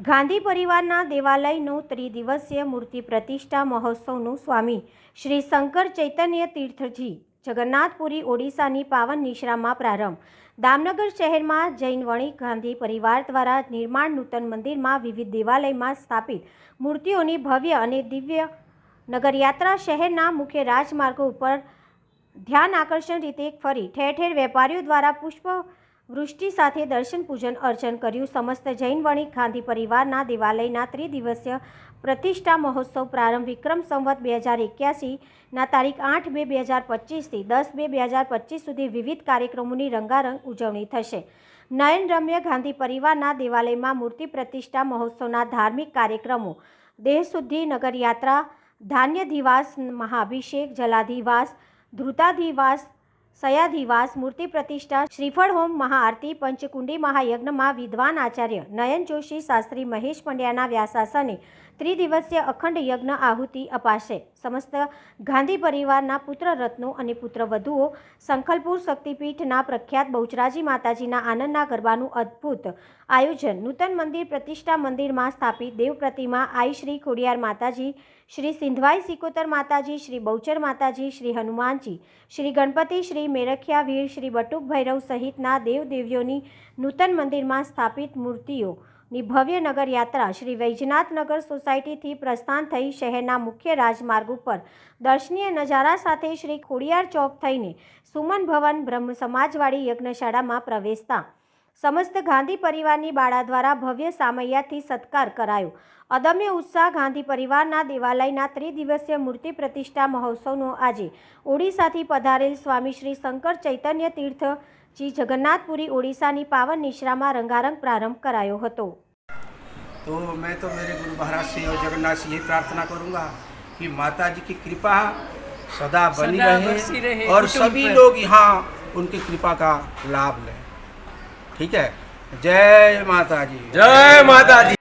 ગાંધી પરિવારના દેવાલયનું ત્રિદિવસીય મૂર્તિ પ્રતિષ્ઠા મહોત્સવનું સ્વામી શ્રી શંકર ચૈતન્ય તીર્થજી જગન્નાથપુરી ઓડિશાની પાવન નિશ્રામાં પ્રારંભ. દામનગર શહેરમાં જૈન વણિક ગાંધી પરિવાર દ્વારા નિર્માણ નૂતન મંદિરમાં વિવિધ દેવાલયમાં સ્થાપિત મૂર્તિઓની ભવ્ય અને દિવ્ય નગરયાત્રા શહેરના મુખ્ય રાજમાર્ગો ઉપર ધ્યાન આકર્ષણ રીતે ફરી ઠેર ઠેર વેપારીઓ દ્વારા પુષ્પ વૃષ્ટિ સાથે દર્શન, પૂજન, અર્ચન કર્યું. સમસ્ત જૈન વણિક ગાંધી પરિવારના દેવાલયના ત્રિદિવસીય પ્રતિષ્ઠા મહોત્સવ પ્રારંભ વિક્રમ સંવત બે હજાર એક્યાસીના તારીખ આઠ બે બે હજાર પચીસથી દસ બે બે હજાર પચીસ સુધી વિવિધ કાર્યક્રમોની રંગારંગ ઉજવણી થશે. નયન રમ્ય ગાંધી પરિવારના દેવાલયમાં મૂર્તિ પ્રતિષ્ઠા મહોત્સવના ધાર્મિક કાર્યક્રમો દેહશુદ્ધિ નગરયાત્રા ધાન્યધિવાસ મહાભિષેક જલાધિવાસ ધૃતાધિવાસ સયાધિવાસ મૂર્તિ પ્રતિષ્ઠા શ્રીફળ હોમ મહાઆરતી પંચકુંડી મહાયજ્ઞમાં વિદ્વાન આચાર્ય નયન જોશી, શાસ્ત્રી મહેશ પંડ્યાના વ્યાસાસને ત્રિદિવસીય અખંડ યજ્ઞ આહુતિ અપાશે. સમસ્ત ગાંધી પરિવારના પુત્ર રત્નો અને પુત્રવધુઓ સંખલપુર શક્તિપીઠના પ્રખ્યાત બહુચરાજી માતાજીના આનંદના ગરબાનું અદ્ભુત આયોજન નૂતન મંદિર પ્રતિષ્ઠા મંદિરમાં સ્થાપિત દેવ પ્રતિમા આઈ શ્રી ખોડિયાર માતાજી શ્રી સિંધવાઈ સિકોતર માતાજી, શ્રી બહુચર માતાજી, શ્રી હનુમાનજી, શ્રી ગણપતિ, શ્રી મેરખિયા વીર, શ્રી બટુક ભૈરવ સહિતના દેવદેવીઓની નૂતન મંદિરમાં સ્થાપિત મૂર્તિઓની ભવ્ય નગરયાત્રા શ્રી વૈજનાથનગર સોસાયટીથી પ્રસ્થાન થઈ શહેરના મુખ્ય રાજમાર્ગ ઉપર દર્શનીય નજારા સાથે શ્રી ખોડિયાર ચોક થઈને સુમન ભવન બ્રહ્મ સમાજવાળી યજ્ઞશાળામાં પ્રવેશતા સમસ્ત ગાંધી પરિવારની બાળા દ્વારા ભવ્ય સામૈયાથી સત્કાર કરાયો અદમ્ય ઉત્સાહ ગાંધી પરિવારના દેવાલયના ત્રિદિવસીય મૂર્તિ પ્રતિષ્ઠા મહોત્સવનો આજે ઓડિશાથી પધારેલ સ્વામી શ્રી શંકર ચૈતન્ય તીર્થજી જગન્નાથપુરી ઓડિશાની પાવન નિશ્રામાં રંગારંગ પ્રારંભ કરાયો હતો तो मैं तो मेरे गुरु महाराज से और जगन्नाथ से यही प्रार्थना करूंगा कि माता जी की कृपा सदा बनी सदा रहे, बरसी रहे और कुटुंब सभी पर। लोग यहाँ उनकी कृपा का लाभ लें ठीक है जय माता जी जय माता जी